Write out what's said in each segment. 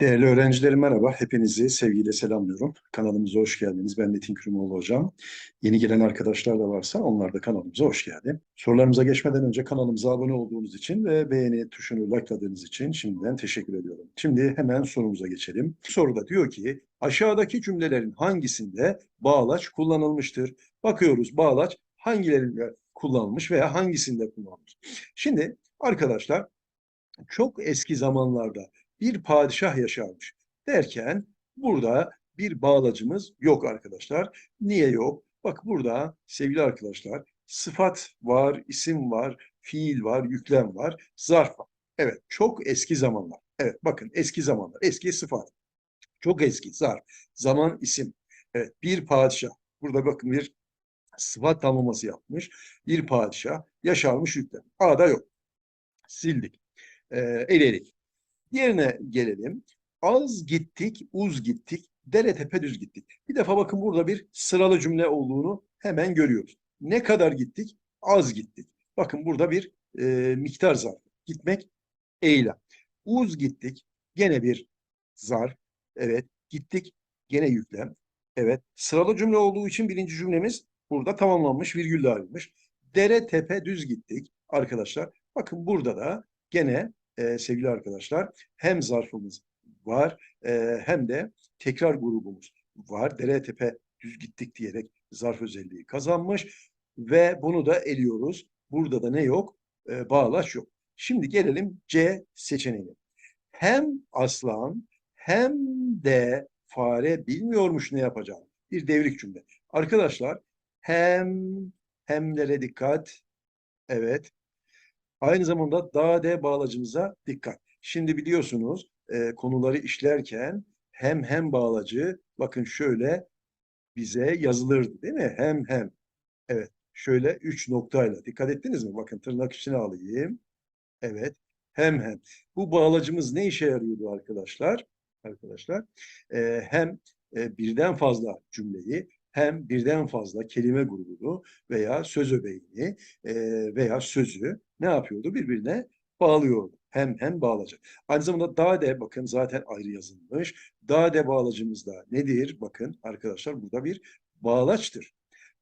Değerli öğrencilerim merhaba. Hepinizi sevgiyle selamlıyorum. Kanalımıza hoş geldiniz. Ben Metin Kürümoğlu hocam. Yeni gelen arkadaşlar da varsa onlar da kanalımıza hoş geldi. Sorularımıza geçmeden önce kanalımıza abone olduğunuz için ve beğeni tuşunu likeladığınız için şimdiden teşekkür ediyorum. Şimdi hemen sorumuza geçelim. Soruda diyor ki aşağıdaki cümlelerin hangisinde bağlaç kullanılmıştır? Bakıyoruz bağlaç hangilerinde kullanılmış veya hangisinde kullanılmış? Şimdi arkadaşlar çok eski zamanlarda bir padişah yaşarmış derken burada bir bağlacımız yok arkadaşlar. Niye yok? Bak burada sevgili arkadaşlar sıfat var, isim var, fiil var, yüklem var, zarf var. Evet çok eski zamanlar. Evet bakın eski zamanlar. Eski sıfat. Çok eski zarf. Zaman isim. Evet bir padişah. Burada bakın bir sıfat tamlaması yapmış. Bir padişah yaşarmış yüklem. A'da yok. Sildik. Ee, eledik. Yerine gelelim. Az gittik, uz gittik, dere tepe düz gittik. Bir defa bakın burada bir sıralı cümle olduğunu hemen görüyoruz. Ne kadar gittik? Az gittik. Bakın burada bir e, miktar zarfı. Gitmek eylem. Uz gittik. Gene bir zarf. Evet. Gittik. Gene yüklem. Evet. Sıralı cümle olduğu için birinci cümlemiz burada tamamlanmış. Virgülle ayrılmış. Dere tepe düz gittik. Arkadaşlar bakın burada da gene e, sevgili arkadaşlar hem zarfımız var e, hem de tekrar grubumuz var. Dere tepe düz gittik diyerek zarf özelliği kazanmış ve bunu da eliyoruz. Burada da ne yok? E, bağlaç yok. Şimdi gelelim C seçeneğine. Hem aslan hem de fare bilmiyormuş ne yapacağını. Bir devrik cümle. Arkadaşlar hem hemlere dikkat. Evet. Aynı zamanda da de bağlacımıza dikkat. Şimdi biliyorsunuz e, konuları işlerken hem hem bağlacı bakın şöyle bize yazılırdı değil mi? Hem hem. Evet. Şöyle üç noktayla. Dikkat ettiniz mi? Bakın tırnak içine alayım. Evet. Hem hem. Bu bağlacımız ne işe yarıyordu arkadaşlar? Arkadaşlar e, hem e, birden fazla cümleyi hem birden fazla kelime grubunu veya söz öbeğini e, veya sözü ne yapıyordu? Birbirine bağlıyordu. Hem hem bağlacak. Aynı zamanda da de bakın zaten ayrı yazılmış. Da de bağlacımız da nedir? Bakın arkadaşlar burada bir bağlaçtır.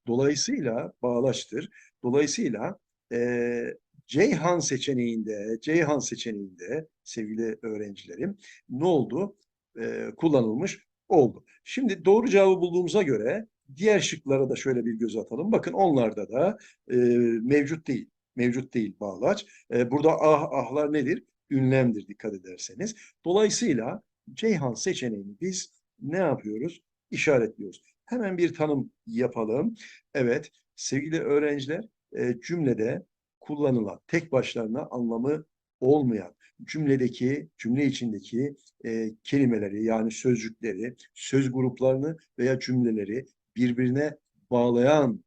Dolayısıyla bağlaçtır. Dolayısıyla e, Ceyhan seçeneğinde, Ceyhan seçeneğinde sevgili öğrencilerim ne oldu? E, kullanılmış oldu. Şimdi doğru cevabı bulduğumuza göre diğer şıklara da şöyle bir göz atalım. Bakın onlarda da e, mevcut değil. Mevcut değil bağlaç. E, burada ah ahlar nedir? Ünlemdir dikkat ederseniz. Dolayısıyla Ceyhan seçeneğini biz ne yapıyoruz? İşaretliyoruz. Hemen bir tanım yapalım. Evet sevgili öğrenciler e, cümlede kullanılan tek başlarına anlamı olmayan cümledeki, cümle içindeki e, kelimeleri yani sözcükleri, söz gruplarını veya cümleleri birbirine bağlayan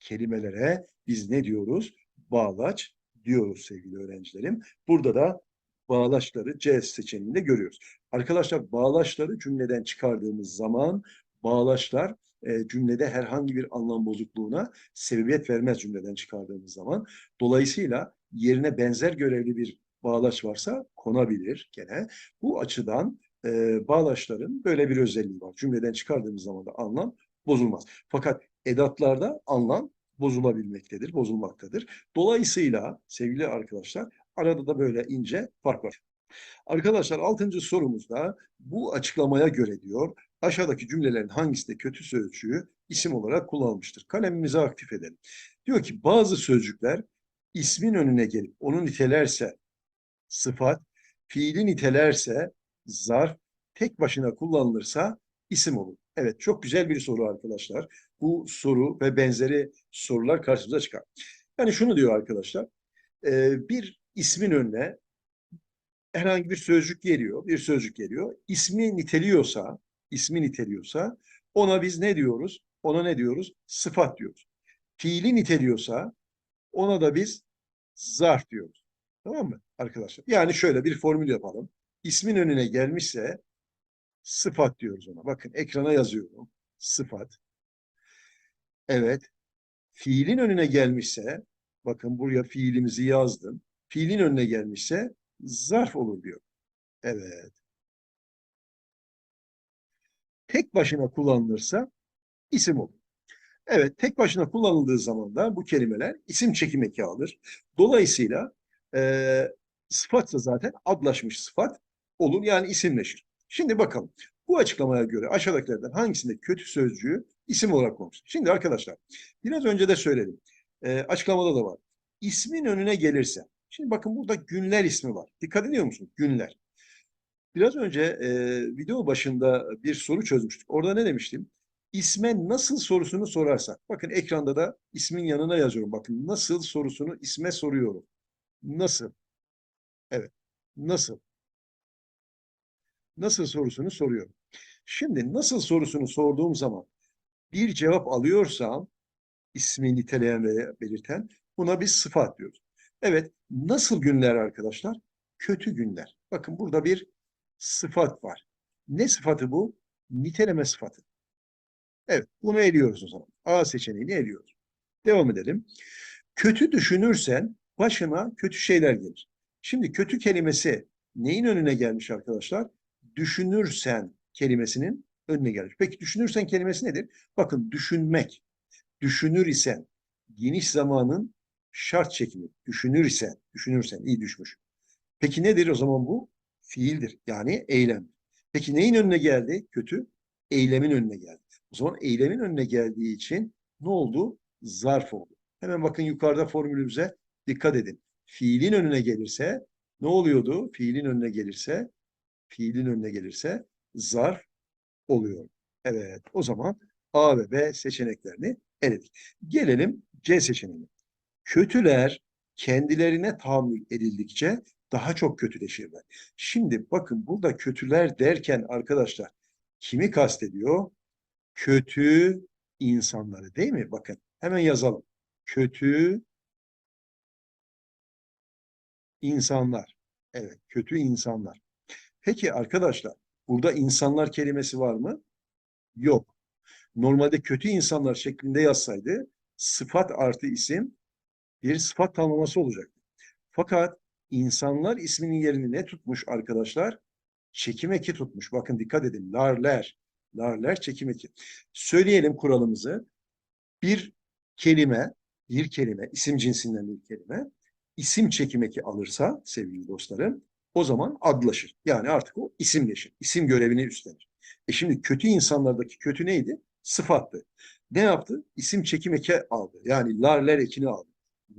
kelimelere biz ne diyoruz? Bağlaç diyoruz sevgili öğrencilerim. Burada da bağlaçları C seçeneğinde görüyoruz. Arkadaşlar bağlaçları cümleden çıkardığımız zaman bağlaçlar e, cümlede herhangi bir anlam bozukluğuna sebebiyet vermez cümleden çıkardığımız zaman. Dolayısıyla yerine benzer görevli bir bağlaç varsa konabilir gene. Bu açıdan e, bağlaçların böyle bir özelliği var. Cümleden çıkardığımız zaman da anlam bozulmaz. Fakat edatlarda anlam bozulabilmektedir, bozulmaktadır. Dolayısıyla sevgili arkadaşlar arada da böyle ince fark var. Arkadaşlar altıncı sorumuzda bu açıklamaya göre diyor aşağıdaki cümlelerin hangisinde kötü sözcüğü isim olarak kullanılmıştır? Kalemimizi aktif edelim. Diyor ki bazı sözcükler ismin önüne gelip onu nitelerse sıfat, fiili nitelerse zarf, tek başına kullanılırsa isim olur. Evet çok güzel bir soru arkadaşlar. Bu soru ve benzeri sorular karşımıza çıkar. Yani şunu diyor arkadaşlar. E, bir ismin önüne herhangi bir sözcük geliyor. Bir sözcük geliyor. İsmi niteliyorsa, ismi niteliyorsa ona biz ne diyoruz? Ona ne diyoruz? Sıfat diyoruz. Fiili niteliyorsa ona da biz zarf diyoruz. Tamam mı arkadaşlar? Yani şöyle bir formül yapalım. İsmin önüne gelmişse sıfat diyoruz ona. Bakın ekrana yazıyorum. Sıfat. Evet. Fiilin önüne gelmişse, bakın buraya fiilimizi yazdım. Fiilin önüne gelmişse zarf olur diyor. Evet. tek başına kullanılırsa isim olur. Evet, tek başına kullanıldığı zaman da bu kelimeler isim çekim eki alır. Dolayısıyla e, sıfat da zaten adlaşmış sıfat olur yani isimleşir. Şimdi bakalım. Bu açıklamaya göre aşağıdakilerden hangisinde kötü sözcüğü isim olarak konmuş? Şimdi arkadaşlar biraz önce de söyledim. E, açıklamada da var. İsmin önüne gelirse. Şimdi bakın burada günler ismi var. Dikkat ediyor musunuz? Günler. Biraz önce e, video başında bir soru çözmüştük. Orada ne demiştim? İsme nasıl sorusunu sorarsak. Bakın ekranda da ismin yanına yazıyorum. Bakın nasıl sorusunu isme soruyorum. Nasıl? Evet. Nasıl? Nasıl sorusunu soruyorum. Şimdi nasıl sorusunu sorduğum zaman bir cevap alıyorsam ismi niteleyen veya belirten buna bir sıfat diyoruz. Evet, nasıl günler arkadaşlar? Kötü günler. Bakın burada bir sıfat var. Ne sıfatı bu? Niteleme sıfatı. Evet, bunu eliyoruz o zaman. A seçeneğini eliyoruz. Devam edelim. Kötü düşünürsen başına kötü şeyler gelir. Şimdi kötü kelimesi neyin önüne gelmiş arkadaşlar? Düşünürsen kelimesinin önüne gelmiş. Peki düşünürsen kelimesi nedir? Bakın düşünmek. Düşünür isen geniş zamanın şart çekimi. Düşünür isen, düşünürsen iyi düşmüş. Peki nedir o zaman bu? Fiildir. Yani eylem. Peki neyin önüne geldi? Kötü. Eylemin önüne geldi. O zaman eylemin önüne geldiği için ne oldu? Zarf oldu. Hemen bakın yukarıda formülümüze dikkat edin. Fiilin önüne gelirse ne oluyordu? Fiilin önüne gelirse fiilin önüne gelirse zarf oluyor. Evet o zaman A ve B seçeneklerini eledik. Gelelim C seçeneğine. Kötüler kendilerine tahammül edildikçe daha çok kötüleşirler. Şimdi bakın burada kötüler derken arkadaşlar kimi kastediyor? Kötü insanları değil mi? Bakın hemen yazalım. Kötü insanlar. Evet, kötü insanlar. Peki arkadaşlar, burada insanlar kelimesi var mı? Yok. Normalde kötü insanlar şeklinde yazsaydı sıfat artı isim bir sıfat tamlaması olacaktı. Fakat insanlar isminin yerini ne tutmuş arkadaşlar? Çekim eki tutmuş. Bakın dikkat edin. Larler. Larler çekim eki. Söyleyelim kuralımızı. Bir kelime, bir kelime, isim cinsinden bir kelime, isim çekim eki alırsa sevgili dostlarım, o zaman adlaşır. Yani artık o isimleşir. İsim görevini üstlenir. E şimdi kötü insanlardaki kötü neydi? Sıfattı. Ne yaptı? İsim çekim eki aldı. Yani larler ekini aldı.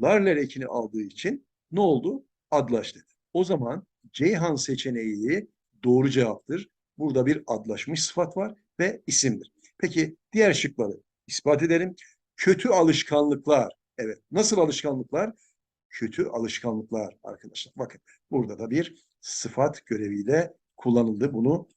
Larler ekini aldığı için ne oldu? Adlaştı. O zaman Ceyhan seçeneği doğru cevaptır. Burada bir adlaşmış sıfat var ve isimdir. Peki diğer şıkları ispat edelim. Kötü alışkanlıklar. Evet. Nasıl alışkanlıklar? Kötü alışkanlıklar arkadaşlar. Bakın burada da bir sıfat göreviyle kullanıldı. Bunu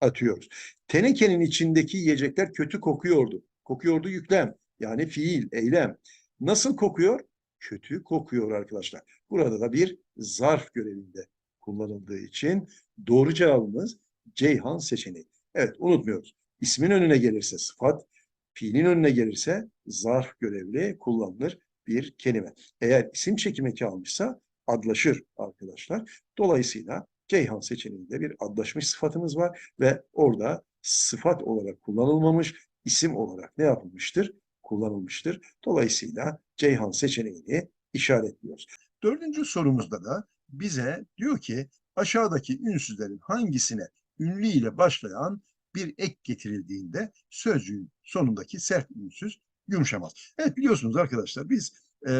atıyoruz. Tenekenin içindeki yiyecekler kötü kokuyordu. Kokuyordu yüklem. Yani fiil, eylem. Nasıl kokuyor? Kötü kokuyor arkadaşlar. Burada da bir zarf görevinde kullanıldığı için doğru cevabımız Ceyhan seçeneği. Evet unutmuyoruz. İsmin önüne gelirse sıfat, fiilin önüne gelirse zarf görevli kullanılır bir kelime. Eğer isim çekim eki almışsa adlaşır arkadaşlar. Dolayısıyla Ceyhan seçeneğinde bir adlaşmış sıfatımız var ve orada sıfat olarak kullanılmamış, isim olarak ne yapılmıştır? Kullanılmıştır. Dolayısıyla Ceyhan seçeneğini işaretliyoruz. Dördüncü sorumuzda da bize diyor ki aşağıdaki ünsüzlerin hangisine ünlü ile başlayan bir ek getirildiğinde sözcüğün sonundaki sert ünsüz yumuşamaz. Evet biliyorsunuz arkadaşlar biz e,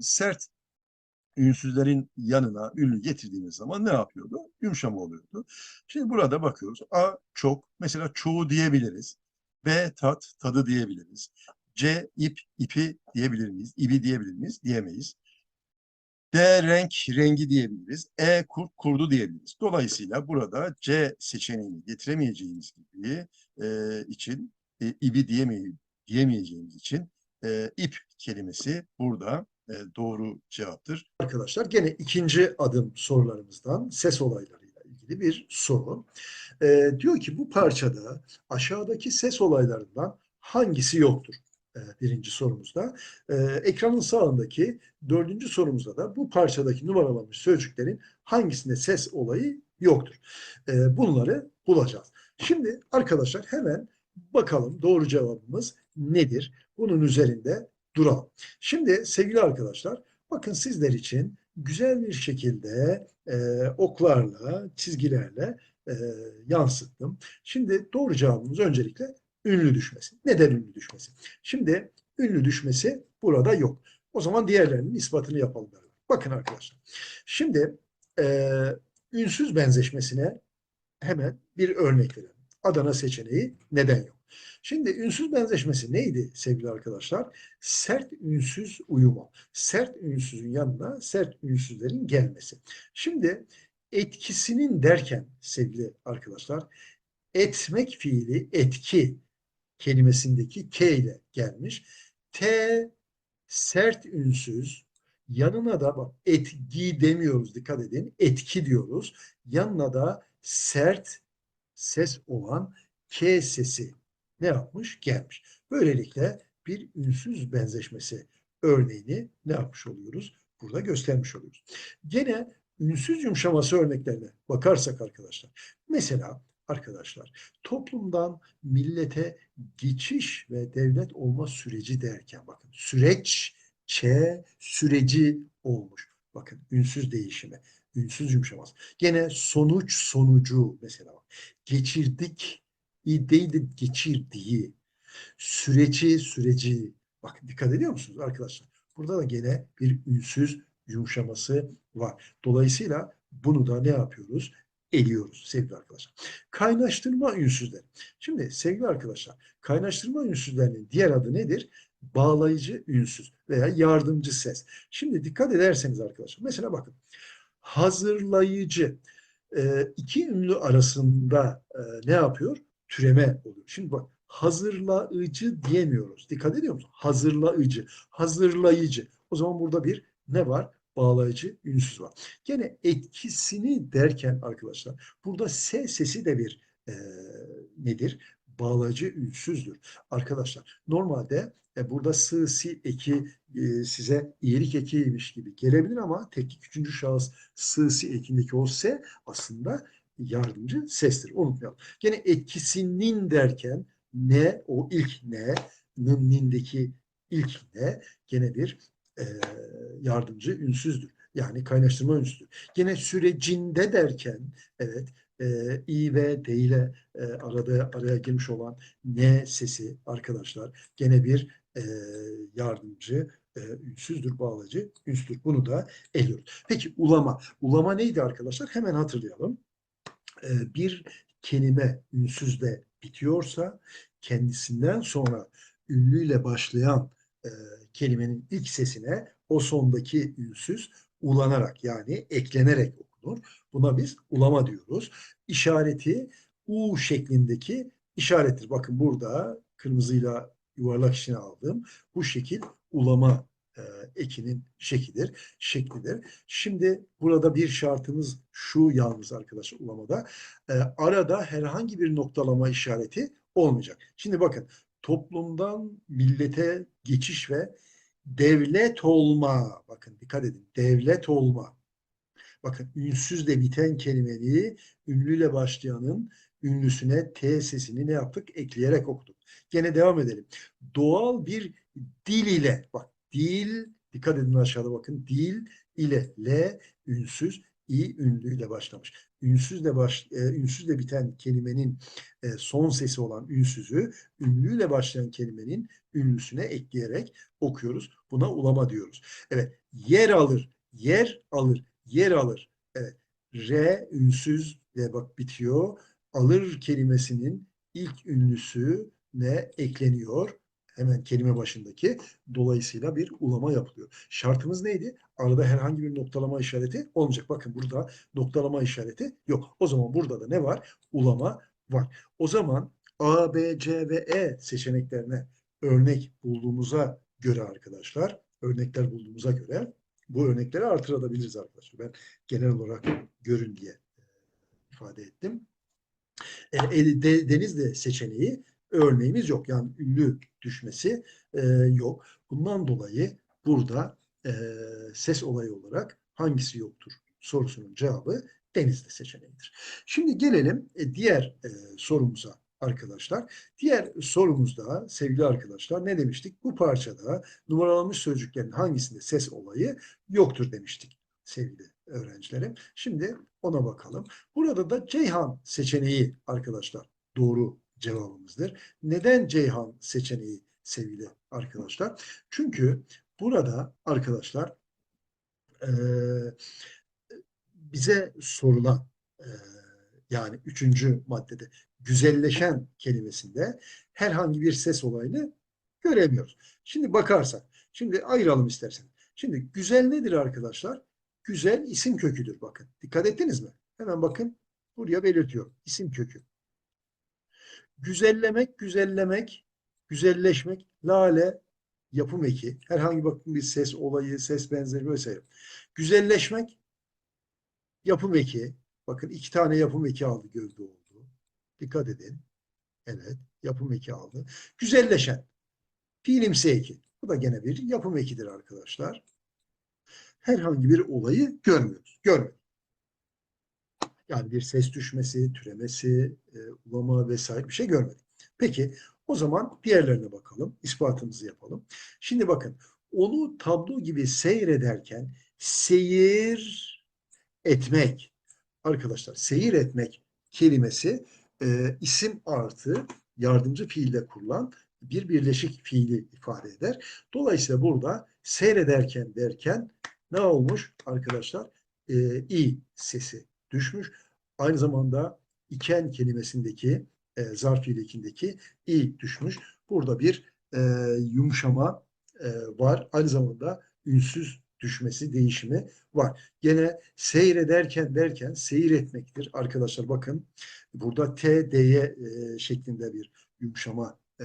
sert ünsüzlerin yanına ünlü getirdiğimiz zaman ne yapıyordu? Yumuşama oluyordu. Şimdi burada bakıyoruz. A çok. Mesela çoğu diyebiliriz. B tat, tadı diyebiliriz. C ip, ipi diyebilir miyiz? İbi diyebilir miyiz? Diyemeyiz. D renk, rengi diyebiliriz. E kurt, kurdu diyebiliriz. Dolayısıyla burada C seçeneğini getiremeyeceğimiz gibi e, için e, ibi diyemey diyemeyeceğimiz için e, ip kelimesi burada doğru cevaptır. Arkadaşlar gene ikinci adım sorularımızdan ses olaylarıyla ilgili bir soru. E, diyor ki bu parçada aşağıdaki ses olaylarından hangisi yoktur? E, birinci sorumuzda. E, ekranın sağındaki dördüncü sorumuzda da bu parçadaki numaralanmış sözcüklerin hangisinde ses olayı yoktur. E, bunları bulacağız. Şimdi arkadaşlar hemen bakalım doğru cevabımız nedir? Bunun üzerinde duralım. Şimdi sevgili arkadaşlar bakın sizler için güzel bir şekilde e, oklarla, çizgilerle e, yansıttım. Şimdi doğru cevabımız öncelikle ünlü düşmesi. Neden ünlü düşmesi? Şimdi ünlü düşmesi burada yok. O zaman diğerlerinin ispatını yapalım. Bakın arkadaşlar. Şimdi e, ünsüz benzeşmesine hemen bir örnek verelim. Adana seçeneği neden yok? Şimdi ünsüz benzeşmesi neydi sevgili arkadaşlar? Sert ünsüz uyumu. Sert ünsüzün yanına sert ünsüzlerin gelmesi. Şimdi etkisinin derken sevgili arkadaşlar etmek fiili etki kelimesindeki K ile gelmiş. T sert ünsüz yanına da bak etki demiyoruz dikkat edin etki diyoruz. Yanına da sert ses olan K sesi ne yapmış? Gelmiş. Böylelikle bir ünsüz benzeşmesi örneğini ne yapmış oluyoruz? Burada göstermiş oluyoruz. Gene ünsüz yumuşaması örneklerine bakarsak arkadaşlar. Mesela arkadaşlar toplumdan millete geçiş ve devlet olma süreci derken bakın süreç ç süreci olmuş. Bakın ünsüz değişimi, ünsüz yumuşaması. Gene sonuç sonucu mesela bak. Geçirdik de geçirdiği süreci süreci bak dikkat ediyor musunuz arkadaşlar? Burada da gene bir ünsüz yumuşaması var. Dolayısıyla bunu da ne yapıyoruz? Eliyoruz sevgili arkadaşlar. Kaynaştırma ünsüzleri. Şimdi sevgili arkadaşlar kaynaştırma ünsüzlerinin diğer adı nedir? Bağlayıcı ünsüz veya yardımcı ses. Şimdi dikkat ederseniz arkadaşlar mesela bakın hazırlayıcı iki ünlü arasında ne yapıyor? Türeme oluyor. Şimdi bak hazırlayıcı diyemiyoruz. Dikkat ediyor musun? Hazırlayıcı, hazırlayıcı. O zaman burada bir ne var? Bağlayıcı ünsüz var. Gene etkisini derken arkadaşlar burada S sesi de bir e, nedir? Bağlayıcı ünsüzdür. Arkadaşlar normalde e, burada sı, si eki e, size iyilik ekiymiş gibi gelebilir ama teknik üçüncü şahıs sı, si ekindeki o S aslında yardımcı sestir. Unutmayalım. Gene etkisinin derken ne o ilk ne nindeki ilk ne gene bir e, yardımcı ünsüzdür. Yani kaynaştırma ünsüzdür. Gene sürecinde derken evet e, i ve d ile e, arada araya girmiş olan ne sesi arkadaşlar gene bir e, yardımcı e, ünsüzdür, bağlayıcı ünsüzdür. Bunu da eliyoruz. Peki ulama. Ulama neydi arkadaşlar? Hemen hatırlayalım. E, bir kelime ünsüzle bitiyorsa kendisinden sonra ünlüyle başlayan e, kelimenin ilk sesine o sondaki ünsüz ulanarak yani eklenerek okunur. Buna biz ulama diyoruz. İşareti U şeklindeki işarettir. Bakın burada kırmızıyla yuvarlak içine aldım. Bu şekil ulama e, ekinin şeklidir, şeklidir. Şimdi burada bir şartımız şu yalnız arkadaşlar ulamada. E, arada herhangi bir noktalama işareti olmayacak. Şimdi bakın toplumdan millete geçiş ve devlet olma. Bakın dikkat edin. Devlet olma. Bakın ünsüzle biten kelimeyi ünlüyle başlayanın ünlüsüne T sesini ne yaptık? Ekleyerek okuduk. Gene devam edelim. Doğal bir dil ile bak dil dikkat edin aşağıda bakın dil ile L ünsüz i ünlüyle başlamış. Ünsüzle baş e, ünsüzle biten kelimenin e, son sesi olan ünsüzü ünlüyle başlayan kelimenin ünlüsüne ekleyerek okuyoruz. Buna ulama diyoruz. Evet, yer alır, yer alır, yer alır. Evet, R ünsüzle bak bitiyor. Alır kelimesinin ilk ünlüsü ne ekleniyor? Hemen kelime başındaki. Dolayısıyla bir ulama yapılıyor. Şartımız neydi? Arada herhangi bir noktalama işareti olmayacak. Bakın burada noktalama işareti yok. O zaman burada da ne var? Ulama var. O zaman A, B, C ve E seçeneklerine örnek bulduğumuza göre arkadaşlar, örnekler bulduğumuza göre bu örnekleri artırabiliriz arkadaşlar. Ben genel olarak görün diye ifade ettim. E, de, Denizli seçeneği örneğimiz yok. Yani ünlü düşmesi e, yok. Bundan dolayı burada e, ses olayı olarak hangisi yoktur sorusunun cevabı Denizli seçeneğidir. Şimdi gelelim e, diğer e, sorumuza arkadaşlar. Diğer sorumuzda sevgili arkadaşlar ne demiştik? Bu parçada numaralanmış sözcüklerin hangisinde ses olayı yoktur demiştik sevgili öğrencilerim. Şimdi ona bakalım. Burada da Ceyhan seçeneği arkadaşlar doğru cevabımızdır. Neden Ceyhan seçeneği sevgili arkadaşlar? Çünkü burada arkadaşlar eee bize sorulan e, yani üçüncü maddede güzelleşen kelimesinde herhangi bir ses olayını göremiyoruz. Şimdi bakarsak, şimdi ayıralım istersen. Şimdi güzel nedir arkadaşlar? Güzel isim köküdür bakın. Dikkat ettiniz mi? Hemen bakın buraya belirtiyorum. İsim kökü. Güzellemek, güzellemek, güzelleşmek, lale, yapım eki, herhangi bakın bir ses olayı, ses benzeri vesaire. Güzelleşmek, yapım eki. Bakın iki tane yapım eki aldı gövde oldu. Dikkat edin. Evet, yapım eki aldı. Güzelleşen, fiilimsi eki. Bu da gene bir yapım ekidir arkadaşlar. Herhangi bir olayı görmüyoruz. Görmedik. Yani bir ses düşmesi, türemesi, e, ulama vesaire bir şey görmedik. Peki o zaman diğerlerine bakalım. ispatımızı yapalım. Şimdi bakın onu tablo gibi seyrederken seyir etmek. Arkadaşlar seyir etmek kelimesi e, isim artı yardımcı fiilde kurulan bir birleşik fiili ifade eder. Dolayısıyla burada seyrederken derken ne olmuş arkadaşlar? E, i sesi düşmüş. Aynı zamanda iken kelimesindeki e, zarf fiilikindeki i düşmüş. Burada bir e, yumuşama e, var. Aynı zamanda ünsüz düşmesi, değişimi var. Gene seyrederken derken seyir etmektir. Arkadaşlar bakın burada T, D'ye e, şeklinde bir yumuşama e,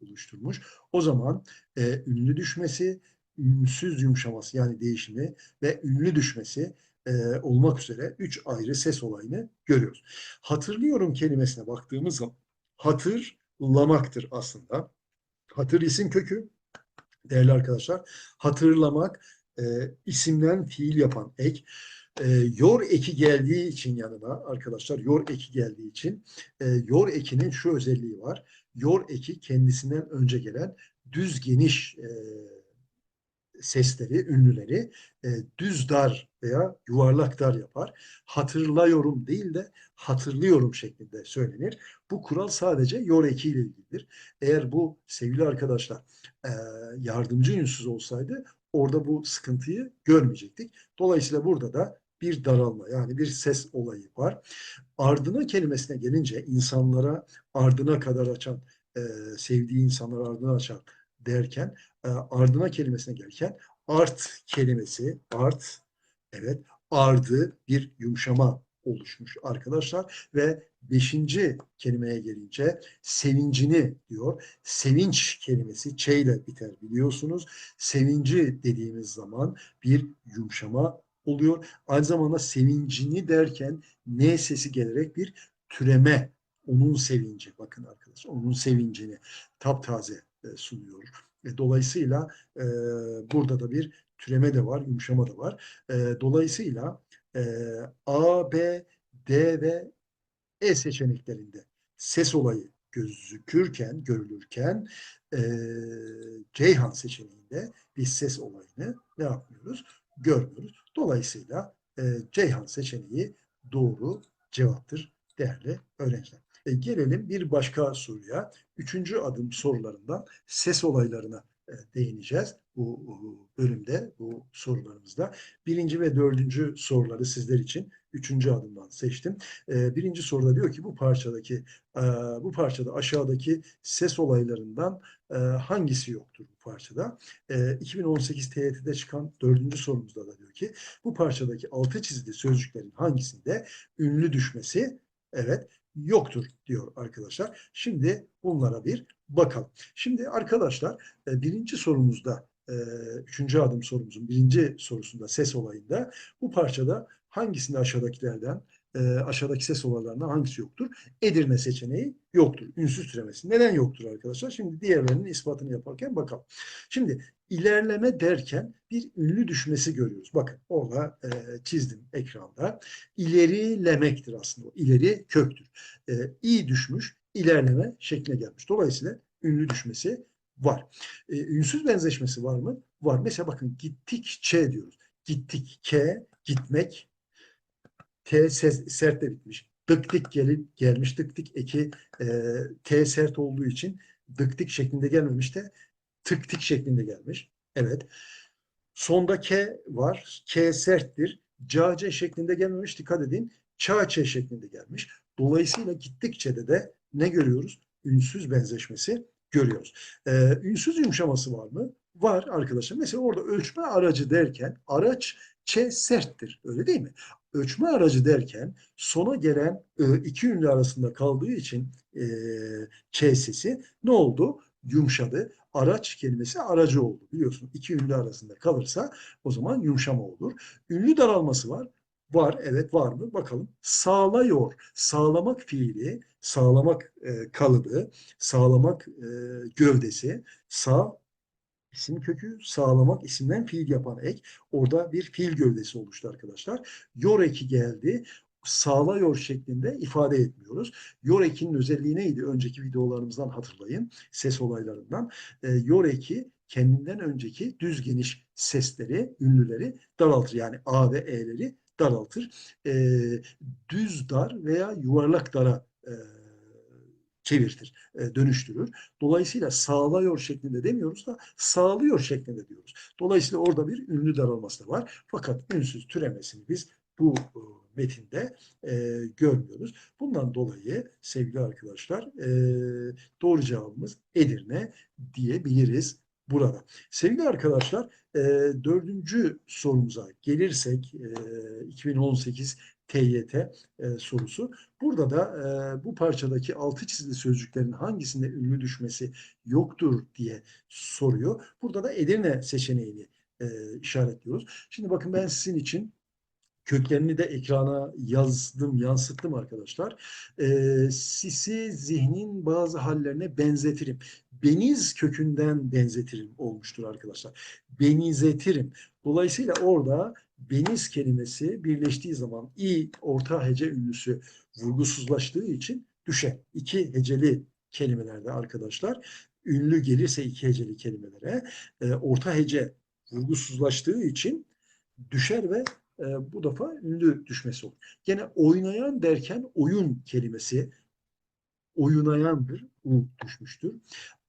oluşturmuş. O zaman e, ünlü düşmesi, ünsüz yumuşaması yani değişimi ve ünlü düşmesi e, olmak üzere üç ayrı ses olayını görüyoruz. Hatırlıyorum kelimesine baktığımız zaman hatırlamaktır aslında. Hatır isim kökü değerli arkadaşlar. Hatırlamak e, isimden fiil yapan ek. E, yor eki geldiği için yanına arkadaşlar yor eki geldiği için e, yor ekinin şu özelliği var. Yor eki kendisinden önce gelen düz geniş e, sesleri, ünlüleri e, düz dar veya yuvarlak dar yapar. Hatırlıyorum değil de hatırlıyorum şeklinde söylenir. Bu kural sadece yor ile ilgilidir. Eğer bu sevgili arkadaşlar e, yardımcı ünsüz olsaydı orada bu sıkıntıyı görmeyecektik. Dolayısıyla burada da bir daralma yani bir ses olayı var. Ardına kelimesine gelince insanlara ardına kadar açan, e, sevdiği insanlara ardına açan derken e, ardına kelimesine gelirken art kelimesi, art evet ardı bir yumuşama oluşmuş arkadaşlar ve beşinci kelimeye gelince sevincini diyor. Sevinç kelimesi ç ile biter biliyorsunuz. Sevinci dediğimiz zaman bir yumuşama oluyor. Aynı zamanda sevincini derken ne sesi gelerek bir türeme onun sevinci bakın arkadaşlar onun sevincini taptaze e, sunuyor. E, dolayısıyla e, burada da bir türeme de var, yumuşama da var. E, dolayısıyla e, A, B, D ve E seçeneklerinde ses olayı gözükürken, görülürken e, Ceyhan seçeneğinde biz ses olayını ne yapmıyoruz? Görmüyoruz. Dolayısıyla e, Ceyhan seçeneği doğru cevaptır değerli öğrenciler. E, gelelim bir başka soruya. Üçüncü adım sorularından ses olaylarına e, değineceğiz bu bölümde, bu sorularımızda. Birinci ve dördüncü soruları sizler için üçüncü adımdan seçtim. E, birinci soruda diyor ki bu parçadaki e, bu parçada aşağıdaki ses olaylarından hangisi yoktur bu parçada? 2018 TYT'de çıkan dördüncü sorumuzda da diyor ki bu parçadaki altı çizili sözcüklerin hangisinde ünlü düşmesi evet yoktur diyor arkadaşlar. Şimdi bunlara bir bakalım. Şimdi arkadaşlar e, birinci sorumuzda e, üçüncü adım sorumuzun birinci sorusunda ses olayında bu parçada hangisinde aşağıdakilerden e, aşağıdaki ses olaylarından hangisi yoktur? Edirne seçeneği yoktur. Ünsüz türemesi. Neden yoktur arkadaşlar? Şimdi diğerlerinin ispatını yaparken bakalım. Şimdi ilerleme derken bir ünlü düşmesi görüyoruz. Bakın orada e, çizdim ekranda. İlerilemektir aslında. İleri köktür. E, i düşmüş, ilerleme şekline gelmiş. Dolayısıyla ünlü düşmesi var. E, ünsüz benzeşmesi var mı? Var. Mesela bakın gittikçe diyoruz. Gittik, ke, gitmek, T sert de bitmiş. Dıktik gelip gelmiş. Dıktik eki e, T sert olduğu için dıktik şeklinde gelmemiş de tıktik şeklinde gelmiş. Evet. Sonda K var. K serttir. Cace şeklinde gelmemiş. Dikkat edin. Çaçe şeklinde gelmiş. Dolayısıyla gittikçe de de ne görüyoruz? Ünsüz benzeşmesi görüyoruz. Ee, ünsüz yumuşaması var mı? Var arkadaşlar. Mesela orada ölçme aracı derken araç ç serttir. Öyle değil mi? Ölçme aracı derken sona gelen e, iki ünlü arasında kaldığı için e, ç sesi ne oldu? Yumuşadı. Araç kelimesi aracı oldu. Biliyorsun iki ünlü arasında kalırsa o zaman yumuşama olur. Ünlü daralması var. Var, evet var mı? Bakalım. Sağlıyor. Sağlamak fiili, sağlamak e, kalıbı, sağlamak e, gövdesi, sağ isim kökü, sağlamak isimden fiil yapan ek. Orada bir fiil gövdesi oluştu arkadaşlar. Yor eki geldi. Sağlıyor şeklinde ifade etmiyoruz. Yor ekinin özelliği neydi? Önceki videolarımızdan hatırlayın. Ses olaylarından. E, yor eki kendinden önceki düz geniş sesleri, ünlüleri daraltır. Yani A ve E'leri daraltır. E, düz dar veya yuvarlak dara e, çevirtir, e, dönüştürür. Dolayısıyla sağlıyor şeklinde demiyoruz da sağlıyor şeklinde diyoruz. Dolayısıyla orada bir ünlü daralması da var. Fakat ünsüz türemesini biz bu e, metinde e, görmüyoruz. Bundan dolayı sevgili arkadaşlar e, doğru cevabımız Edirne diyebiliriz burada. Sevgili arkadaşlar e, dördüncü sorumuza gelirsek e, 2018 TYT e, sorusu. Burada da e, bu parçadaki altı çizili sözcüklerin hangisinde ünlü düşmesi yoktur diye soruyor. Burada da Edirne seçeneğini e, işaretliyoruz. Şimdi bakın ben sizin için köklerini de ekrana yazdım, yansıttım arkadaşlar. Ee, sisi zihnin bazı hallerine benzetirim. Beniz kökünden benzetirim olmuştur arkadaşlar. Benizetirim. Dolayısıyla orada beniz kelimesi birleştiği zaman i orta hece ünlüsü vurgusuzlaştığı için düşer. İki heceli kelimelerde arkadaşlar ünlü gelirse iki heceli kelimelere e, orta hece vurgusuzlaştığı için düşer ve e, bu defa ünlü düşmesi olur. Gene oynayan derken oyun kelimesi oyunayandır, u düşmüştür.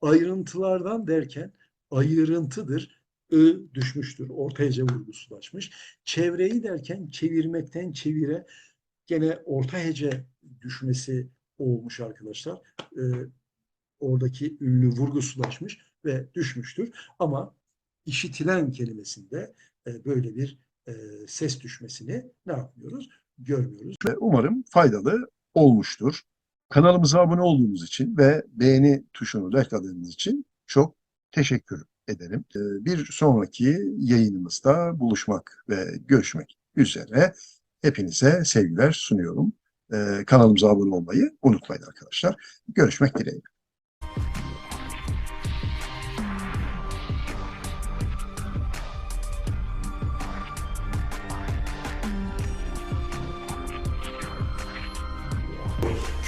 Ayrıntılardan derken ayrıntıdır, ı düşmüştür, orta hece vurgusuzlaşmış. Çevreyi derken çevirmekten çevire gene orta hece düşmesi olmuş arkadaşlar. E, oradaki ünlü vurgusuzlaşmış ve düşmüştür. Ama işitilen kelimesinde e, böyle bir e, ses düşmesini ne yapmıyoruz? Görmüyoruz. ve umarım faydalı olmuştur. Kanalımıza abone olduğunuz için ve beğeni tuşunu likeladığınız için çok teşekkür ederim. Ee, Bir sonraki yayınımızda buluşmak ve görüşmek üzere hepinize sevgiler sunuyorum. Ee, Kanalımıza abone olmayı unutmayın arkadaşlar. Görüşmek dileğiyle.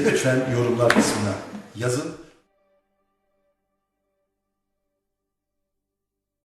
Lütfen yorumlar kısmına yazın.